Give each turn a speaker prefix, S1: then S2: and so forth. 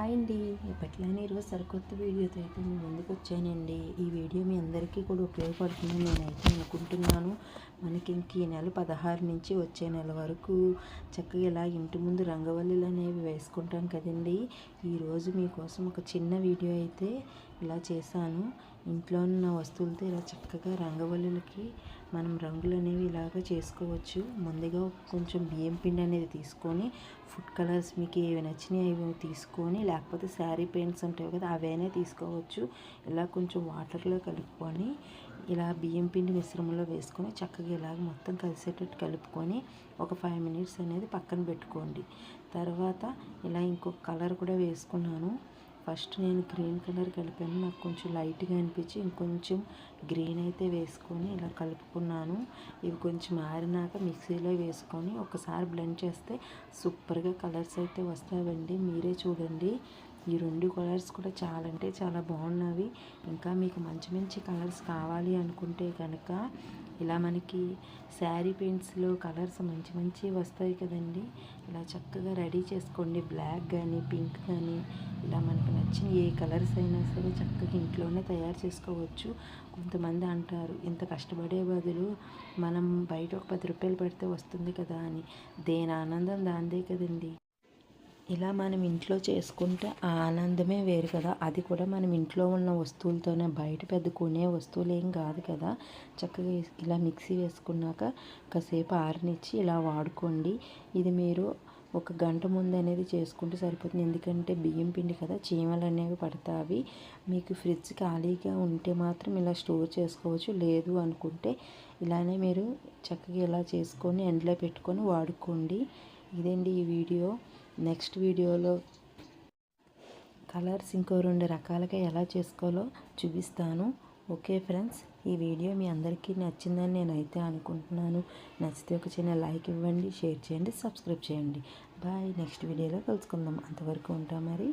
S1: Hi అండి ఎప్పట్లానే ఈరోజు సరికొత్త వీడియోతో అయితే నేను ముందుకు వచ్చానండి. ఈ వీడియో మీ అందరికీ కూడా ఉపయోగపడుతుందని నేనైతే అనుకుంటున్నాను. మనకి ఇంక ఈ నెల పదహారు నుంచి వచ్చే నెల వరకు చక్కగా ఇలా ఇంటి ముందు రంగవల్లులు అనేవి వేసుకుంటాం కదండి. ఈరోజు మీకోసం ఒక చిన్న వీడియో అయితే ఇలా చేశాను. ఇంట్లో ఉన్న వస్తువులతో ఇలా చక్కగా రంగవల్లులకి మనం రంగులు అనేవి ఇలాగ చేసుకోవచ్చు. ముందుగా కొంచెం బియ్యం పిండి అనేది తీసుకొని ఫుడ్ కలర్స్ మీకు ఏవి నచ్చినాయి అవి తీసుకొని లేకపోతే శారీ పెయింట్స్ ఉంటాయి కదా అవైనా తీసుకోవచ్చు. ఇలా కొంచెం వాటర్లో కలుపుకొని ఇలా బియ్యం పిండి మిశ్రమంలో వేసుకొని చక్కగా ఇలాగ మొత్తం కలిసేటట్టు కలుపుకొని ఒక ఫైవ్ మినిట్స్ అనేది పక్కన పెట్టుకోండి. తర్వాత ఇలా ఇంకొక కలర్ కూడా వేసుకున్నాను. ఫస్ట్ నేను గ్రీన్ కలర్ కలిపాను. నాకు కొంచెం లైట్గా అనిపించి ఇంకొంచెం గ్రీన్ అయితే వేసుకొని ఇలా కలుపుకున్నాను. ఇవి కొంచెం మారినాక మిక్సీలో వేసుకొని ఒకసారి బ్లెండ్ చేస్తే సూపర్గా కలర్స్ అయితే వస్తాయండి మీరే చూడండి. ఈ రెండు కలర్స్ కూడా చాలా అంటే చాలా బాగున్నవి. ఇంకా మీకు మంచి మంచి కలర్స్ కావాలి అనుకుంటే కనుక ఇలా మనకి శారీ పెయింట్స్లో కలర్స్ మంచి మంచి వస్తాయి కదండి. ఇలా చక్కగా రెడీ చేసుకోండి. బ్లాక్ కానీ పింక్ కానీ ఇలా నచ్చిన ఏ కలర్స్ అయినా సరే చక్కగా ఇంట్లోనే తయారు చేసుకోవచ్చు. కొంతమంది అంటారు ఇంత కష్టపడే బదులు మనం బయట ఒక పది రూపాయలు పెడితే వస్తుంది కదా అని. దేని ఆనందం దాందే కదండి. ఇలా మనం ఇంట్లో చేసుకుంటే ఆ ఆనందమే వేరు కదా. అది కూడా మనం ఇంట్లో ఉన్న వస్తువులతోనే బయట పెద్ద కొనే వస్తువులు ఏం కాదు కదా. చక్కగా ఇలా మిక్సీ వేసుకున్నాక కాసేపు ఆరనిచ్చి ఇలా వాడుకోండి. ఇది మీరు ఒక గంట ముందు అనేది చేసుకుంటే సరిపోతుంది. ఎందుకంటే బియ్యం పిండి కదా చీమలు అనేవి పడతావి. మీకు ఫ్రిడ్జ్ ఖాళీగా ఉంటే మాత్రం ఇలా స్టోర్ చేసుకోవచ్చు. లేదు అనుకుంటే ఇలానే మీరు చక్కగా ఇలా చేసుకొని ఎండలో పెట్టుకొని వాడుకోండి. ఇదండి ఈ వీడియో. నెక్స్ట్ వీడియోలో కలర్స్ ఇంకో రెండు రకాలుగా ఎలా చేసుకోవాలో చూపిస్తాను. ఓకే ఫ్రెండ్స్ ఈ వీడియో మీ అందరికీ నచ్చిందని నేనైతే అనుకుంటున్నాను. నచ్చితే ఒక చిన్న లైక్ ఇవ్వండి షేర్ చేయండి సబ్స్క్రైబ్ చేయండి. బాయ్ నెక్స్ట్ వీడియోలో కలుసుకుందాం. అంతవరకు ఉంటాం మరి.